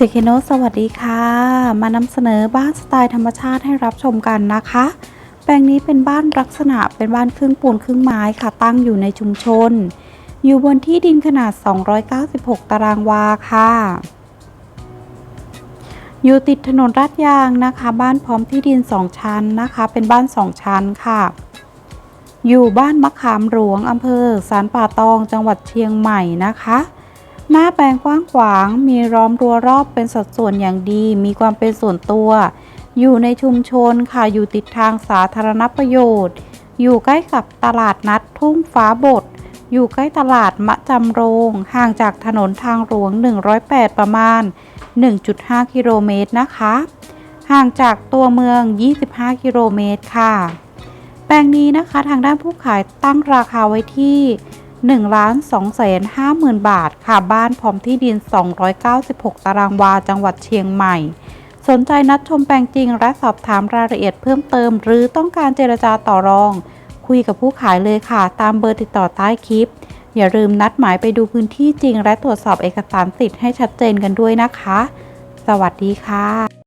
เจเคโนสวัสดีค่ะ มานำเสนอบ้านสไตล์ธรรมชาติให้รับชมกันนะคะ แปลงนี้เป็นบ้านลักษณะเป็นบ้านครึ่งปูนครึ่งไม้ค่ะ ตั้งอยู่ในชุมชน อยู่บนที่ดินขนาด 296 ตารางวาค่ะ อยู่ติดถนนลาดยางนะคะ บ้านพร้อมที่ดิน 2 ชั้นนะคะ เป็นบ้าน 2 ชั้นค่ะ อยู่บ้านมะขามหลวงอำเภอสารป่าตอง จังหวัดเชียงใหม่นะคะ หน้าแปลงกว้างขวางมีล้อมรั้วรอบเป็นสัดส่วนอย่างดี มีความเป็นส่วนตัว อยู่ในชุมชนค่ะอยู่ติดทางสาธารณประโยชน์ อยู่ใกล้กับตลาดนัดทุ่งฟ้าบดอยู่ใกล้ตลาดมะจำโรง ห่างจากถนนทางหลวง 108 ประมาณ 1.5 กิโลเมตรนะคะ ห่างจากตัวเมือง 25 กิโลเมตรค่ะ แปลงนี้นะคะทางด้านผู้ขายตั้งราคาไว้ที่ 1ล้าน2แสน5หมื่นบาท ค่ะ บ้านพร้อมที่ดิน 296 ตารางวา จังหวัดเชียงใหม่ สนใจนัดชมแปลงจริง และสอบถามรายละเอียดเพิ่มเติม หรือต้องการเจรจาต่อรอง คุยกับผู้ขายเลยค่ะ ตามเบอร์ติดต่อใต้คลิป อย่าลืมนัดหมายไปดูพื้นที่จริง และตรวจสอบเอกสารสิทธิ์ให้ชัดเจนกันด้วยนะคะ สวัสดีค่ะ